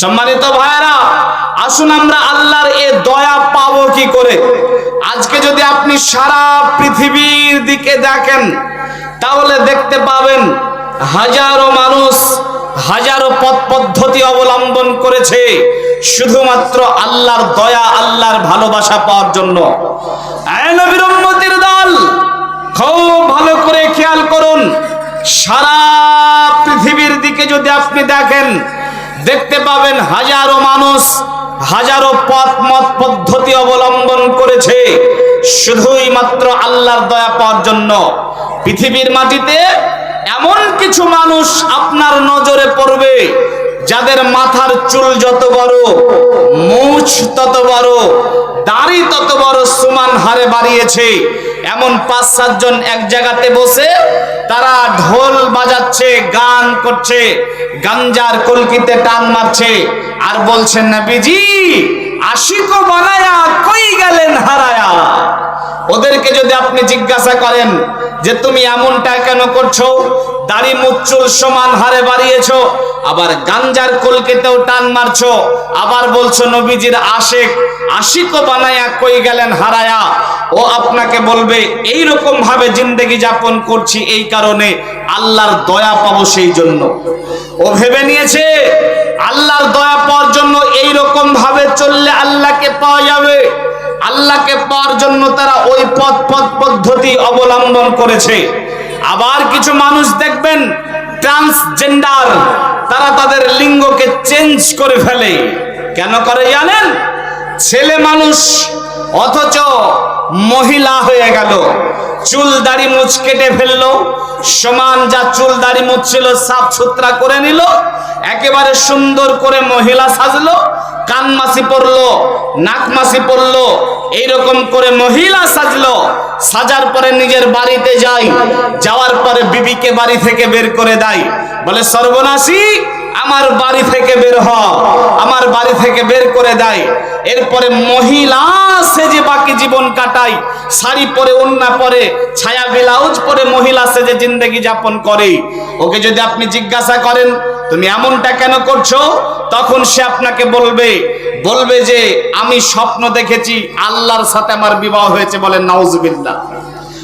সম্মানিত ভাইরা আসুন আমরা আল্লাহর এ দয়া পাবো কি করে? আজকে যদি আপনি সারা পৃথিবীর দিকে দেখেন, তাহলে দেখতে পাবেন হাজারো মানুষ হাজারো পথ পদ্ধতি অবলম্বন করেছে শুধুমাত্র আল্লাহর দয়া, আল্লাহর ভালোবাসা পাওয়ার জন্য। দল, খুব ভালো করে খেয়াল করুন, সারা পৃথিবীর দিকে যদি আপনি দেখেন দেখতে পাবেন হাজারো মানুষ, হাজারো পথ মত পদ্ধতি অবলম্বন করেছে। শুধুই মাত্র আল্লাহর দয়া পাওয়ার জন্য। পৃথিবীর মাটিতে এমন কিছু মানুষ আপনার নজরে পড়বে যাদের মাথার চুল যত বড়, মুছ তত বড়, দাড়ি তত বড় সমান হারে বাড়িয়েছে। এমন পাঁচ সাতজন এক জায়গাতে বসে তারা ঢোল বাজাচ্ছে, গান করছে, গাঞ্জার কলকিতে টান মারছে আর বলছেন না বিজি আশিকো বানায়া, কই গেলেন হারায়া? ওদেরকে যদি আপনি জিজ্ঞাসা করেন যে, তুমি এমনটা কেন করছ? দাড়ি মুচ্চুল সমান হারে বাড়িয়েছো, আবার গাঞ্জার কলকেতেও টান মারছো, আবার বলছো নবীজির আশেক, আশিকও বানায়া কই গেলেন হারায়া। ও আপনাকে বলবে এই রকম ভাবে জিন্দেগি যাপন করছি এই কারণে আল্লাহর দয়া পাবো সেই জন্য। ও ভেবে নিয়েছে, আল্লাহর দয়া পাওয়ার জন্য এই রকম ভাবে চললে আল্লাহকে পাওয়া যাবে। আল্লাহকে পাওয়ার জন্য তারা ওই পথ পথ পদ্ধতি অবলম্বন করেছে। আবার কিছু মানুষ দেখবেন ট্রান্সজেন্ডার তারা তাদের লিঙ্গকে চেঞ্জ করে ফেলে। কেন করে জানেন? ছেলে মানুষ, অথচ মহিলা হয়ে গেল। চুল দাড়ি মুছ কেটে ফেলল। সমান যা চুল দাড়ি মুছ ছিল সাফ সুতরা করে নিল। একেবারে সুন্দর করে মহিলা সাজলো। কান মাসি পরলো, নাক মাসি পরলো। এইরকম করে মহিলা সাজলো, সাজার পরে নিজের বাড়িতে যায়, যাওয়ার পরে বিবিকে বাড়ি থেকে বের করে দেয়। বলে, সর্বনাশী, আমার বাড়ি থেকে বের হ, আমার বাড়ি থেকে বের করে দেয়। এরপরে মহিলা সেজে বাকি জীবন কাটায়, শাড়ি পরে ওন্না পরে, ছায়া ব্লাউজ পরে মহিলা সেজে জিন্দগি যাপন করে। ওকে যদি আপনি জিজ্ঞাসা করেন তুমি এমনটা কেন করছ? তখন সে আপনাকে বলবে বলবে যে, আমি স্বপ্ন দেখেছি, আল্লাহর সাথে আমার বিবাহ হয়েছে বলেন নাউজুবিল্লাহ।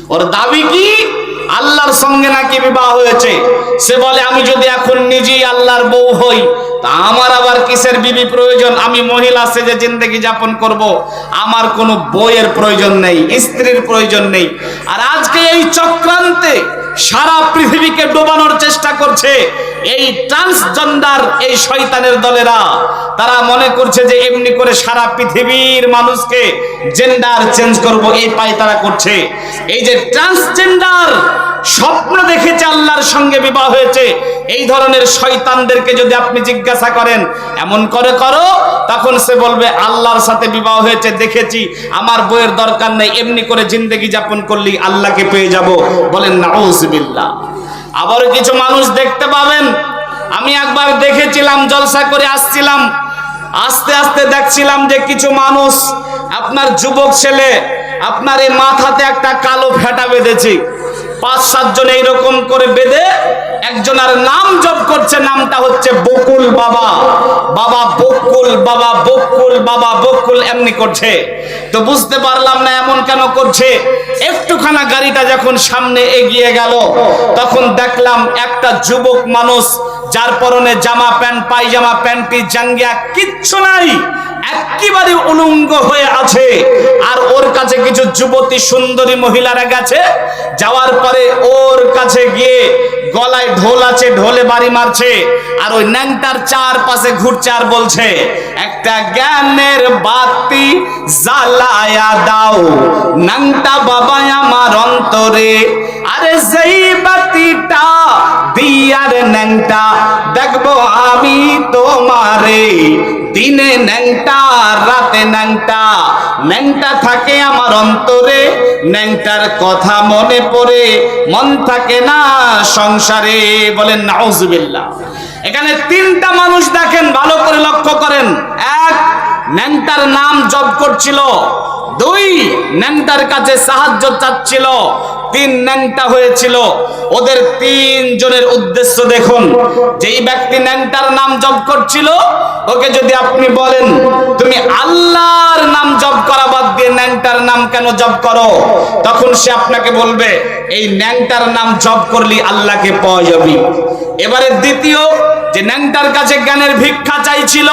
ওর দাবি কি? আল্লাহর সঙ্গে নাকি বিবাহ হয়েছে? সে বলে, আমি যদি এখন নিজেই আল্লাহর বউ হই, তা আমার আবার কিসের বিবি প্রয়োজন? আমি মহিলা, সেজে জিন্দগি যাপন করব। আমার কোনো বইয়ের প্রয়োজন নেই, স্ত্রীর প্রয়োজন নেই। আর আজকে এই চক্রান্তে সারা পৃথিবীকে ডোবানোর চেষ্টা করছে এই ট্রান্সজেন্ডার এই শয়তানের দলেরা। তারা মনে করছে যে এমনি করে সারা পৃথিবীর মানুষকে জেন্ডার চেঞ্জ করব, এই পায় তারা করছে। এই যে ট্রান্সজেন্ডার স্বপ্ন দেখেছে আল্লাহর সঙ্গে বিবাহ হয়েছে। এই ধরনের শয়তানদেরকে যদি আপনি জিজ্ঞাসা করেন, এমন করে করো? তখন সে বলবে, আল্লাহর সাথে বিবাহ হয়েছে, দেখেছি। আমার বইয়ের দরকার নেই, এমনি করে জিন্দগি যাপন করলি আল্লাহকে পেয়ে যাব। বলেন নাউজবিল্লাহ আবার কিছু মানুষ দেখতে পাবেন, আমি একবার দেখেছিলাম, জলসা করে আসছিলাম, আস্তে আস্তে দেখছিলাম যে কিছু মানুষ, আপনার যুবক ছেলে, আপনার এই মাথাতে একটা কালো ফেটা বেঁধেছি। পাঁচ, সাতজন এইরকম করে বেঁধে একজনের নাম জপ করছে, নামটা হচ্ছে বকুল বাবা। বাবা বকুল বাবা বকুল বাবা বকুল এমনি করছে। তো বুঝতে পারলাম না এমন কেন করছে। একটুখানা গাড়িটা যখন সামনে এগিয়ে গেল, তখন দেখলাম একটা যুবক মানুষ, যার পরনে জামা প্যান্ট, পায়জামা প্যান্টি জাঙ্গিয়া, কিচ্ছু নাই। একেবারে উলঙ্গ হয়ে আছে। আর ওর কাছে কিছু যুবতী সুন্দরী মহিলারা গেছে। যাওয়ার পরে ওর কাছে গিয়ে গলায় ঢোল আছে, ঢোলে বাড়ি মারছে। আর ওই ন্যাংটার চার পাশে ঘুরছে আর বলছে, একটা জ্ঞানের বাতি জ্বালায়া দাও। ন্যাংটা বাবা আমার অন্তরে। আরে যেই বাতিটা দিয়ার ন্যাংটা, দেখব আমি তোমারে। দিনে ন্যাংটা, রাতে ন্যাংটা। ন্যাংটা থাকে আমার অন্তরে, ন্যাংটার কথা মনে পড়ে। মন থাকে না সংসারে, বলেন নাউজুবিল্লাহ। এখানে তিনটা মানুষ দেখেন, ভালো করে লক্ষ্য করেন। এক, ন্যাংটার নাম জপ করছিল। দুই ন্যাংটার কাছে সাহায্য চাচ্ছিল, তিন ন্যাংটা হয়েছিল। ওদের তিনজনের উদ্দেশ্য দেখুন, যেই ব্যক্তি ন্যাংটার নাম জপ করছিল, ওকে যদি আপনি বলেন, তুমি আল্লাহর নাম জপ করা বাদ দিয়ে ন্যাংটার নাম কেন জপ করো? তখন সে আপনাকে বলবে, এই ন্যাংটার নাম জপ করলি আল্লাহকে পাওয়া যাবে। এবারে দ্বিতীয়, যে ন্যাংটার কাছে জ্ঞানের ভিক্ষা চাইছিল,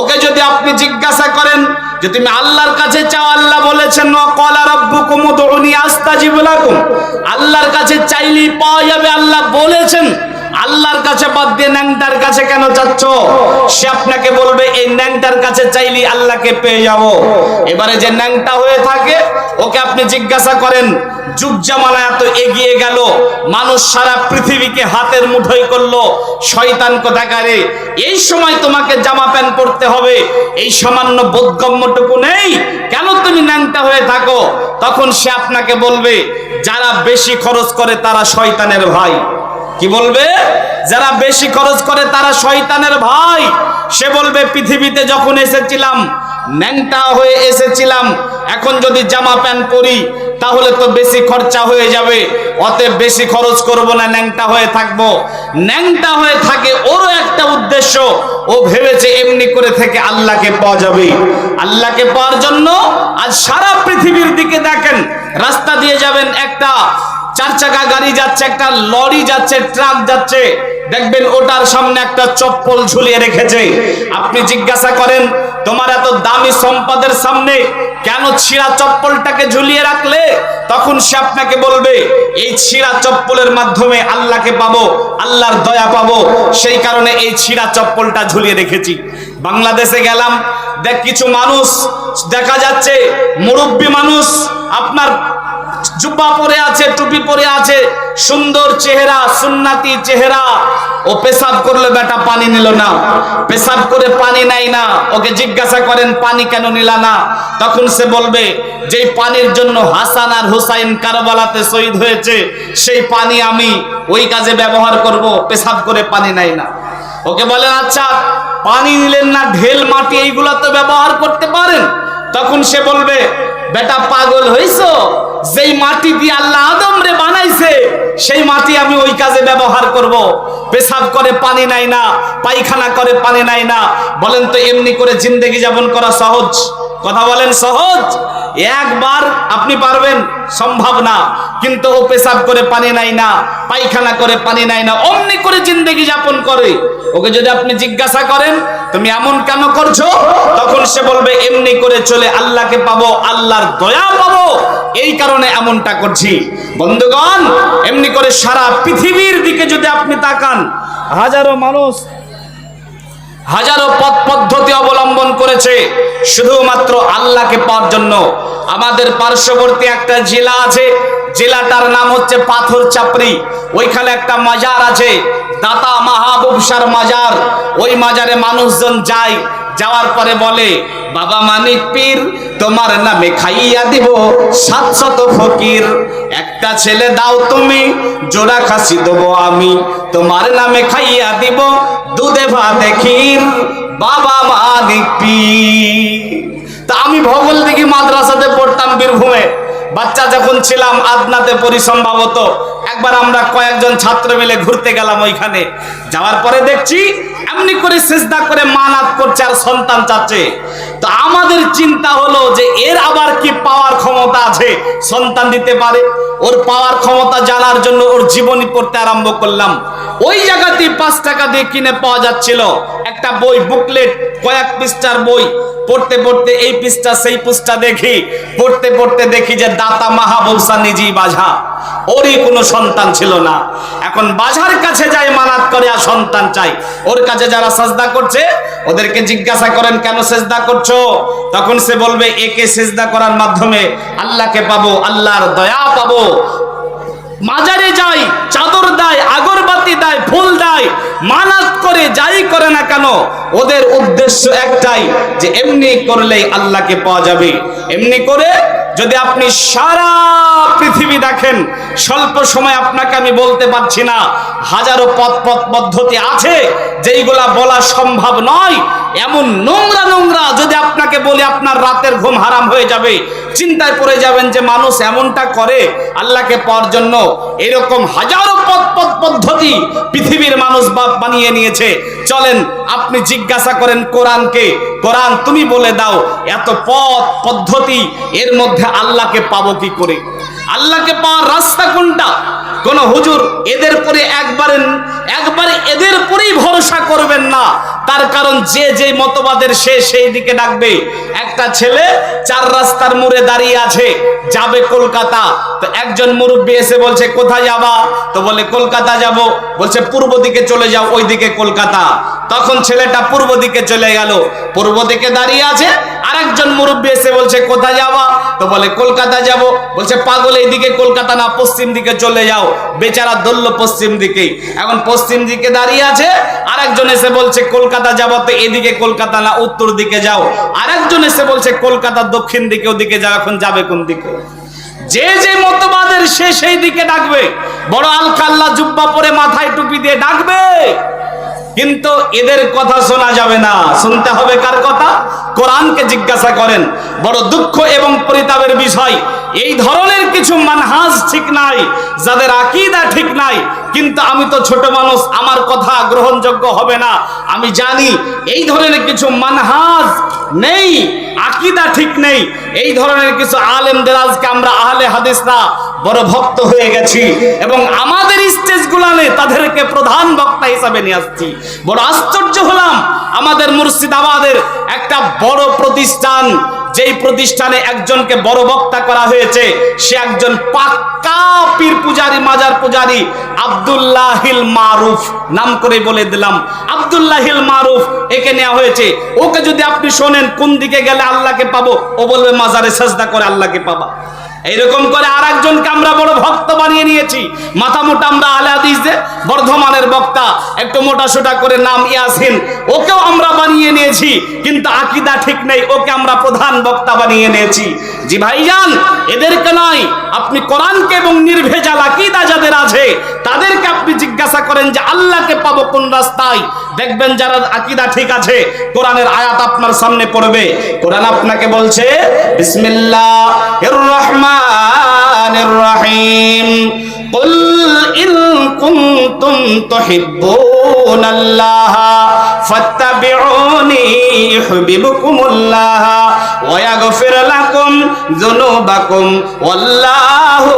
ওকে যদি আপনি জিজ্ঞাসা করেন যে তুমি আল্লাহর কাছে চাও, আল্লাহ বলেছেন কলা রব্বুকুম উদউনি আস্তাজিব লাকুম। আল্লাহর কাছে চাইলেই পাওয়া যাবে, আল্লাহ বলেছেন। আল্লাহর কাছে বাদ দিয়ে ন্যাংটার কাছে কেন চাচ্ছ সে আপনাকে বলবে, এই ন্যাংটার কাছে চাইলি আল্লাহকে পেয়ে যাব। এবারে যে ন্যাংটা হয়ে থাকে, ওকে আপনি জিজ্ঞাসা করেন, যুগ জামানা এত এগিয়ে গেল, মানুষ সারা পৃথিবীকে হাতের মুঠোই করল শয়তান কোথাকারে এই সময় তোমাকে জামা প্যান্ট পরতে হবে। এই সামান্য বোধগম্যটুকু নেই। কেন তুমি ন্যাংটা হয়ে থাকো? তখন সে আপনাকে বলবে, যারা বেশি খরচ করে তারা শয়তানের ভাই। কি বলবে? যারা বেশি খরচ করে তারা শয়তানের ভাই। সে বলবে, পৃথিবীতে যখন এসেছিলাম, ন্যাংটা হয়ে এসেছিলাম, এখন যদি জামা প্যান্ট পরি, তাহলে তো বেশি খরচা হয়ে যাবে। অতএব বেশি খরচ করব না, ন্যাংটা হয়ে থাকব। ন্যাংটা হয়ে থাকে ওরও একটা উদ্দেশ্য। ও ভেবেছে এমনি করে থেকে আল্লাহকে পাওয়া যাবে আল্লাহকে পাওয়ার জন্য আজ সারা পৃথিবীর দিকে দেখেন, রাস্তা দিয়ে যাবেন একটা চার চাকা গাড়ি যাচ্ছে, একটা লরি যাচ্ছে, ট্রাক যাচ্ছে। দেখবেন ওটার সামনে একটা চপ্পল ঝুলিয়ে রেখেছে। আপনি জিজ্ঞাসা করেন, তোমার এত দামি সম্পদের সামনে কেন ছিঁড়া চপ্পলটাকে ঝুলিয়ে রাখলে? তখন সে আপনাকে বলবে, এই ছিঁড়া চপ্পলের মাধ্যমে আল্লাহকে পাবো, আল্লাহর দয়া পাবো। সেই কারণে এই ছিঁড়া চপ্পলটা ঝুলিয়ে রেখেছি। বাংলাদেশে গেলাম, দেখ কিছু মানুষ দেখা যাচ্ছে, মুরব্বী মানুষ, আপনার জুব্বা পরে আছে, টুপি পরে আছে, সুন্দর চেহারা, সুন্নাতি চেহারা। ও পেশাব করল বেটা পানি নিল না, পেশাব করে পানি নাই না। ওকে জিজ্ঞাসা করেন, পানি কেন নিলা না? তখন সে বলবে, যেই পানির জন্য হাসান আর হুসাইন কারবালাতে শহীদ হয়েছে, সেই পানি আমি ওই কাজে ব্যবহার করব, পেশাব করে পানি নাই না। ওকে বলেন আচ্ছা পানি নিলেন না, ঢেল মাটি এইগুলো তো ব্যবহার করতে পারেন? তখন সে বলবে বেটা পাগল হইছো? যেই মাটি দিয়ে আল্লাহ আদম রে বানাইছে, সেই মাটি আমি ওই কাজে ব্যবহার করব। পেশাব করে পানি নাই না, পায়খানা করে পানি নাই না। বলেন তো, এমনি করে জিন্দেগি যাপন করা সহজ? কথা বলেন সহজ। একবার আপনি পারবেন, সম্ভব না। কিন্তু ও পেশাব করে পানি নাই না, পায়খানা করে পানি নাই না, অমনি করে জিন্দেগি যাপন করে। ওকে যদি আপনি জিজ্ঞাসা করেন, তুমি এমন কেন করছ? তখন সে বলবে, এমনি করে চলে আল্লাহকে পাবো, আল্লাহর দয়া পাবো। এই কারণে এমনটা করছি। বন্ধুগণ, এমনি করে সারা পৃথিবীর দিকে যদি আপনি তাকান, হাজারো মানুষ হাজারো পথ পদ্ধতি অবলম্বন করেছে। শুধুমাত্র আল্লাহকে পাওয়ার জন্য। আমাদের পার্শ্ববর্তী একটা জেলা আছে। জেলাটার নাম হচ্ছে পাথর চাপড়ি। ওইখানে একটা মাজার আছে। দাতা মাহবুবসার মাজার। ওই মাজারে মানুষজন যায়। যাওয়ার পরে বলে, বাবা মানিক পীর, তোমার নামে খাইয়া দিব সাতশত ফকির। একটা ছেলে দাও তুমি, জোড়া খাসি দেবো আমি। তোমার নামে খাইয়া দিব দুধে ভাতে ক্ষীর। বাবা মানিক পীর। তা আমি ভগল দিকে মাদ্রাসাতে পড়তাম বীরভূমে। বাচ্চা যখন ছিলাম, আদনাতে পরি সম্ভবত। একবার আমরা কয়েকজন ছাত্র মিলে ঘুরতে গেলাম ওইখানে। যাওয়ার পরে দেখছি, এমনি করে চেষ্টা করে মানাত করছে আর সন্তান চাচ্ছে। তো আমাদের চিন্তা হলো যে এর আবার কি পাওয়ার ক্ষমতা আছে? সন্তান দিতে পারে। ওর পাওয়ার ক্ষমতা জানার জন্য ওর জীবনী পড়তে আরম্ভ করলাম। ওই জায়গাতে পাঁচ টাকা দিয়ে কিনে পাওয়া যাচ্ছিল। একটা বই, বুকলেট, কয়েক পৃষ্ঠার বই। পড়তে পড়তে এই পৃষ্ঠা, সেই পৃষ্ঠা দেখি। পড়তে পড়তে দেখি যে দাতা মাহাবুসা নিজেই বাঝা ওরই কোনো সন্তান ছিল না। এখন বাঝার কাছে যায়, মানাত করে আর সন্তান চাই। ওর কাছে যারা সাজদা করছে ওদেরকে জিজ্ঞাসা করেন, কেন সেজদা করছ? তখন সে বলবে, একে সেজদা করার মাধ্যমে আল্লাহকে পাবো, আল্লাহর দয়া পাবো। মাজারে যাই, চাদর দেয় আগরবাতি দেয়, ফুল দেয়, মানাত করে, যাই করে না কেন, ওদের উদ্দেশ্য একটাই যে এমনি করলেই আল্লাহকে পাওয়া যাবে। এমনি করে যদি আপনি সারা পৃথিবী দেখেন, স্বল্প সময় আপনাকে আমি বলতে পারছি না, হাজারো পথ পথ পদ্ধতি আছে, যেইগুলা বলা সম্ভব নয়, এমন নোংরা নোংরা যদি আপনাকে বলি আপনার রাতের ঘুম হারাম হয়ে যাবে, চিন্তায় পড়ে যাবেন যে মানুষ এমনটা করে আল্লাহকে পাওয়ার জন্য, এরকম হাজারো পদ পদ পদ্ধতি পৃথিবীর মানুষ বাপ বানিয়ে নিয়েছে। চলেন, আপনি জিজ্ঞাসা করেন কোরআনকে। কোরআন তুমি বলে দাও, এত পথ, পদ্ধতি, এর মধ্যে আল্লাহকে পাবো কি করে? আল্লাহকে পাওয়ার রাস্তা কোনটা? কোন হুজুর এদের পরে একবারে একবারে এদের পরেই ভরসা করবেন না। তার কারণ যে যে মতবাদের সে সেই দিকে ডাকবে। একটা ছেলে চার রাস্তার মোড়ে দাঁড়িয়ে আছে, যাবে কলকাতা। তো একজন মুরব্বী এসে বলছে, কোথায় যাবা? তো বলে, কলকাতা যাব। বলছে, পূর্ব দিকে চলে যাও ওই দিকে কলকাতা। তখন ছেলেটা পূর্ব দিকে চলে গেল। পূর্ব দিকে দাঁড়িয়ে আছে, আরেকজন মুরব্বী এসে বলছে, কোথায় যাবা? তো বলে, কলকাতা যাব। বলছে, পাগল, এইদিকে কলকাতা না, পশ্চিম দিকে চলে যাও। বেচারা দল্ল পশ্চিম দিকে এখন পশ্চিম দিকে দাঁড়িয়ে আছে, আরেকজন এসে বলছে, কলকাতা যাব তো এদিকে কলকাতা না, উত্তর দিকে যাও। আরেকজন এসে বলছে, কলকাতা দক্ষিণ দিকে, ওদিকে যাও, এখন যাবে কোন দিকে? যে যে মতবাদের সে সেই দিকে ডাকবে। বড় আলকাল্লা জুব্বা পরে মাথায় টুপি দিয়ে ডাকবে। কিন্তু এদের কথা শোনা যাবে না। শুনতে হবে কার কথা? কোরআনকে জিজ্ঞাসা করেন। বড় দুঃখ এবং পরিতাপের বিষয়। এই ধরনের কিছু মানহাজ ঠিক নাই, যাদের আকীদা ঠিক নাই। কিন্তু আমি তো ছোট মানুষ, আমার কথা গ্রহণযোগ্য হবে না। আমি জানি এই ধরনের কিছু মানহাজ নেই, আকিদা ঠিক নেই। এই ধরনের কিছু আলেমদের আজকে আমরা আহলে হাদিসরা বড় ভক্ত হয়ে গেছি এবং আমাদের স্টেজগুলানে তাদেরকে প্রধান বক্তা হিসাবে নিয়ে আসছি। বড় আশ্চর্য হলাম, আমাদের মুর্শিদাবাদের একটা বড় প্রতিষ্ঠান যেই প্রতিষ্ঠানে একজনকে বড় বক্তা করা হয়েছে, সে একজন পাক্কা পীর পূজারী, মাজার পূজারী, আব্দুল্লাহিল মারুফ। নাম করে বলে দিলাম, আব্দুল্লাহিল মারুফ একে নেওয়া হয়েছে। ওকে যদি আপনি শোনেন কোন দিকে গেলে আল্লাহকে পাবো, ও বলবে, মাজারে সাজদা করে আল্লাহকে পাবা। এইরকম করে আর একজনকে আমরা বড় ভক্ত বানিয়ে নিয়েছি। মাথা মোটা আমরা আলে হাদিসে বর্ধমানের বক্তা, একটু মোটা সোটা করে নাম ইয়াসিন। ওকেও আমরা বানিয়ে নিয়েছি, কিন্তু আকিদা ঠিক নেই, ওকে আমরা প্রধান বক্তা বানিয়ে নিয়েছি। জি ভাইজান, এদেরকে নয়, আপনি কোরআনকে এবং নির্ভেজাল আকিদা যাদের আছে, তাদেরকে আপনি জিজ্ঞাসা করেন যে, আল্লাহকে পাবো কোন রাস্তায়? দেখবেন যারা আকিদা ঠিক আছে, কোরআনের আয়াত আপনার সামনে পড়বে। কোরআন আপনাকে বলছে, বিসমিল্লাহির الرحمن الرحيم. قل إن كنتم تحبون الله فاتبعوني ইউহিবুকুমুল্লাহ ওয়া ইয়াগফির লাকুম যুনুবাকুম, ওয়াল্লাহু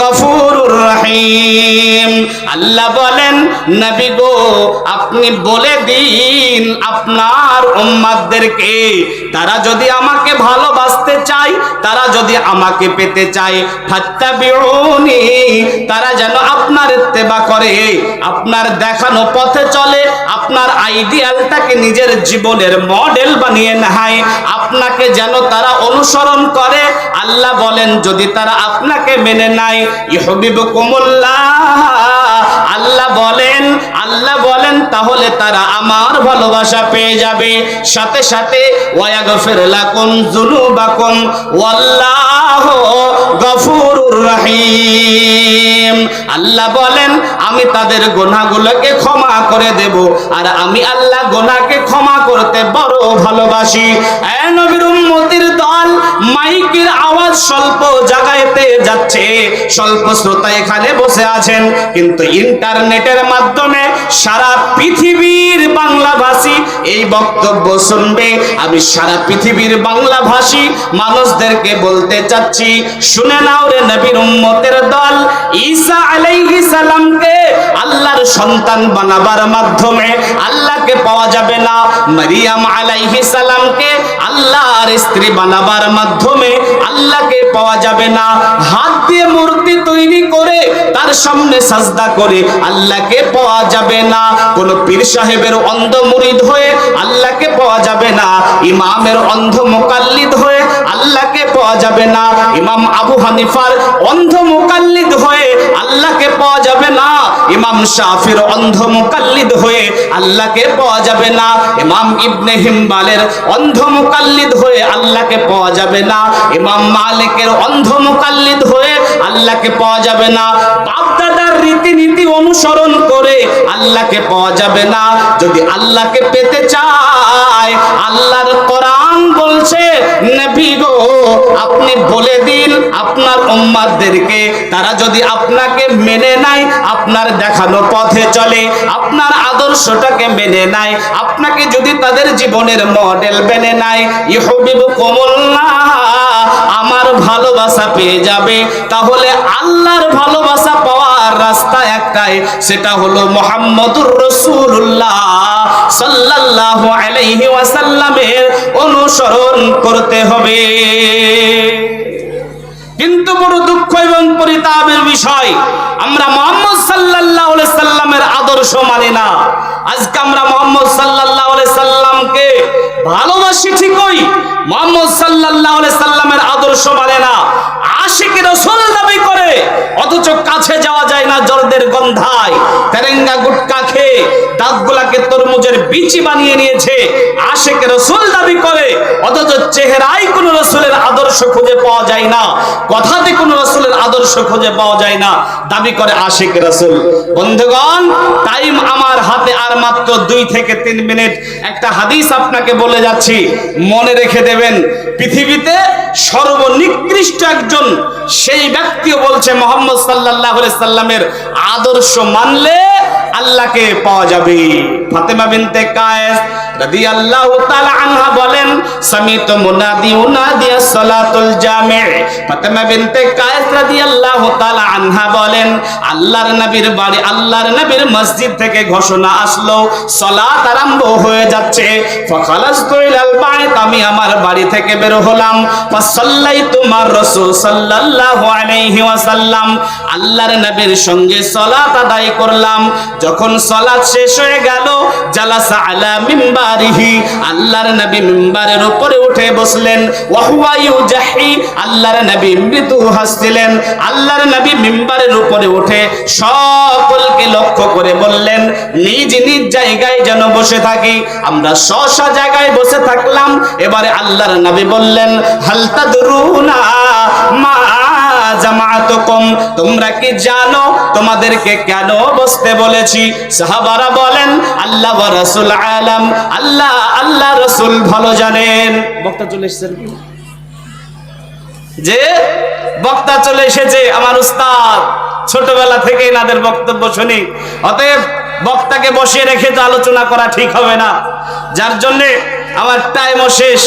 গফুরুর রহিম। আল্লাহ বলেন, নবী গো, আপনি বলে দিন আপনার তারা যদি আমাকে ভালোবাসতে চায়, তারা যদি আমাকে পেতে চায়, ফাত্তাবিউনি, তারা যেন আপনার ইত্তেবা করে, আপনার দেখানো পথে চলে, আপনার আইডিয়ালটাকে নিজের জীবনের মডেল বানিয়ে নেয়। আপনাকে যেন তারা অনুসরণ করে। আল্লাহ বলেন, যদি তারা আপনাকে মেনে নেয়, ইহবিবুকুমুল্লাহ। আল্লাহ বলেন আল্লাহ বলেন, তাহলে তারা আমার ভালোবাসা পেয়ে যাবে। সাথে সাথে, ওয়াগফির লাকুম যুনুবাকুম, ওয়াল্লাহু গফুরুর রহিম। আল্লাহ বলেন আমি তাদের গোনাগুলোকে ক্ষমা করে দেব আর আমি আল্লাহ গোনাকে ক্ষমা করতে বড় ভালোবাসি। দল মাইকের আওয়াজ স্বল্প যাচ্ছে, স্বল্প শ্রোতা এখানে বসে আছেন। কিন্তু ইন্টারনেটের মাধ্যমে সারা পৃথিবীর বাংলাভাষী এই বক্তব্য শুনবে। আমি সারা পৃথিবীর বাংলাভাষী মানুষদেরকে বলতে চাচ্ছি, শুনে নাও রে নবীর উম্মতের দল। ঈসা আলাইহিস সালামকে আল্লাহর সন্তান বানাবার মাধ্যমে আল্লাহকে পাওয়া যাবে না। মারিয়াম আলাইহিস সালামকে আল্লাহর স্ত্রী বানাবার মাধ্যমে আল্লাহকে পাওয়া যাবে না। হাত দিয়ে মূর্তি তৈরি করে তার সামনে সাজদা করে আল্লাহকে পাওয়া যাবে না। কোন পীর সাহেবের অন্ধ মুরিদ হয়ে আল্লাহকে পাওয়া যাবে না। ইমামের অন্ধ মোকাল্লিদ হয়ে আল্লাহকে পাওয়া যাবে না। ইমাম আবু হানিফার অন্ধ মোকাল্লিদ হয়ে আল্লাহকে পাওয়া যাবে না। ইমাম শাফির অন্ধ মুকাল্লিদ হয়ে আল্লাহকে পাওয়া যাবে না। ইমাম ইবনে হিম্বালের অন্ধ মুকাল্লিদ হয়ে আল্লাহকে পাওয়া যাবে না। ইমাম মালিকের অন্ধ মুকাল্লিদ হয়ে আল্লাহকে পাওয়া যাবে না। বাপদাদার রীতিনীতি অনুসরণ করে আল্লাহকে পাওয়া যাবে না। যদি আল্লাহকে পেতে চায় যায়। আল্লাহর কোরআন বলছে, নবী গো, আপনি বলে দিন আপনার উম্মাদেরকে তারা যদি আপনাকে মেনে নেয়, আপনার দেখানো পথে চলে, আপনার আদর্শটাকে মেনে নেয়, আপনাকে যদি তাদের জীবনের মডেল মেনে নেয় ইহবিব কমল্লা আমার ভালোবাসা পেয়ে যাবে। তাহলে আল্লাহর ভালোবাসা পাওয়ার রাস্তায় একটাই সেটা হলো মোহাম্মদুর রসুল্লাহ সাল্লাল্লাহু আলাইহি ওয়াসাল্লামের অনুসরণ করতে হবে। কিন্তু বড় দুঃখ এবং পরিতাপের বিষয়, আমরা মোহাম্মদ আলাইহি সাল্লামের আদর্শ মানি না। আজকে আমরা মোহাম্মদ আলাইহি সাল্লামকে ভালোবাসি ঠিকই, মোহাম্মদ আলাইহি সাল্লামের আদর্শ মানে না। আশিক রাসূল দাবি করে অথচ কাছে যাওয়া যায় না জর্দের গন্ধায়। তেরেঙ্গা গুটকা খেয়ে দাঁতগুলাকে তরমুজের বিচি বানিয়ে নিয়েছে। আশিক রসুল দাবি করে, অথচ চেহারায় কোনো রসুলের আদর্শ খুঁজে পাওয়া যায় না। কথাতে কোনো রসুলের আদর্শ খুঁজে পাওয়া যায় না। দাবি করে আশিক রসুল, বন্ধুগণ, টাইম আমার হাতে আর মাত্র দুই থেকে তিন মিনিট। একটা হাদিস আপনাকে বলে যাচ্ছি, মনে রেখে দেবেন। পৃথিবীতে সর্বনিকৃষ্ট একজন, সেই ব্যক্তিও বলছে, মোহাম্মদ সাল্লাল্লাহু সাল্লাহ সাল্লামের আদর্শ মানলে আল্লাহকে পাওয়া যাবে। ফাতেমা বিনতে কায়েস আনহা বলেন মুনাদি ফাতেমা বিনতে কায়েস আনহা বলেন, আল্লাহর নবীর বাড়ি, আল্লাহর নবীর মসজিদ থেকে ঘোষণা আসলো আরম্ভ হয়ে যাচ্ছে। বাইত, আমি আমার বাড়ি থেকে বের হলাম। ফাসাল্লাইতু মার রাসূল সাল্লাল্লাহু আলাইহি ওয়াসাল্লাম। আল্লাহর নবীর সঙ্গে সালাত আদায় করলাম। যখন সালাত শেষ হয়ে গেল, জালাসা আলা মিম্বারিহি আল্লাহর নবী মিম্বারের উপরে উঠে বসলেন। ওয়া হুয়া ইউজাহি, আল্লাহর নবী মৃদু হাসছিলেন। আল্লাহর নবী মিম্বারের উপরে উঠে সকলকে লক্ষ্য করে বললেন, নিজ নিজ জায়গায় যেন বসে থাকি। আমরা শশা জায়গায় বসে থাকলাম। এবারে আল্লাহর নবী বললেন হালতা দুরুনা মা জামাতুকুম তোমরা কি জানো? তোমাদেরকে কেন বসতে বলেছি? সাহাবারা বলেন, আল্লাহ ওয়া রাসূল আলাম, আল্লাহ আল্লাহ রাসূল ভালো জানেন। বক্তা চলে এসেছেন যে বক্তা চলে এসেছে, আমার উস্তাদ, ছোটবেলা থেকে বক্তব্য শুনি। অতএব বক্তাকে বসিয়ে রেখে তো আলোচনা করা ঠিক হবে না। যার জন্য আমার টাইমও শেষ।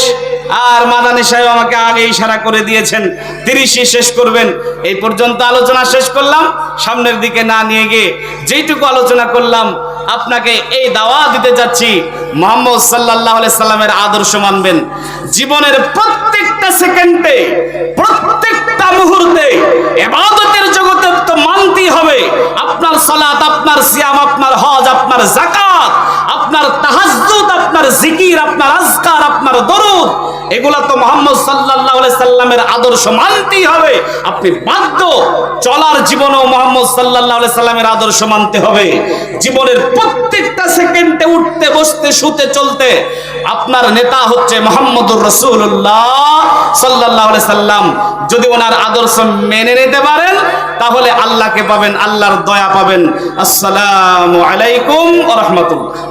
আর মাদানী সাহেব আমাকে আগে ইশারা করে দিয়েছেন, তিরিশই শেষ করবেন। এই পর্যন্ত আলোচনা শেষ করলাম, সামনের দিকে না নিয়ে গিয়ে যেইটুকু আলোচনা করলাম, আপনাকে এই দাওয়া দিতে যাচ্ছি, মোহাম্মদ আলাইহি সাল্লামের আদর্শ মানবেন। জীবনের প্রত্যেকটা সেকেন্ডে, প্রত্যেকটা মুহূর্তে ইবাদতের জগতে তো মানতেই হবে। আপনার সালাত, আপনার সিয়াম, আপনার হজ, আপনার জাকাত আপনার তাহাজ্জুদ আপনার জিকির, আপনার আজকার, আপনার দরুদ, এগুলা তো মোহাম্মদ আলাইহি সাল্লামের আদর্শ মানতেই হবে। আপনি বাধ্য চলার জীবনেও মোহাম্মদ আলাইহি সাল্লামের আদর্শ মানতে হবে। জীবনের প্রত্যেকটা সেকেন্ডে উঠতে, বসতে, শুতে, চলতে আপনার নেতা হচ্ছে মোহাম্মদুর রাসূলুল্লাহ সাল্লাল্লাহু আলাইহি সাল্লাম। যদি ওনার আদর্শ মেনে নিতে পারেন, তাহলে আল্লাহকে পাবেন, আল্লাহর দয়া পাবেন। আসসালামু আলাইকুম রাহমাতুল্লাহ।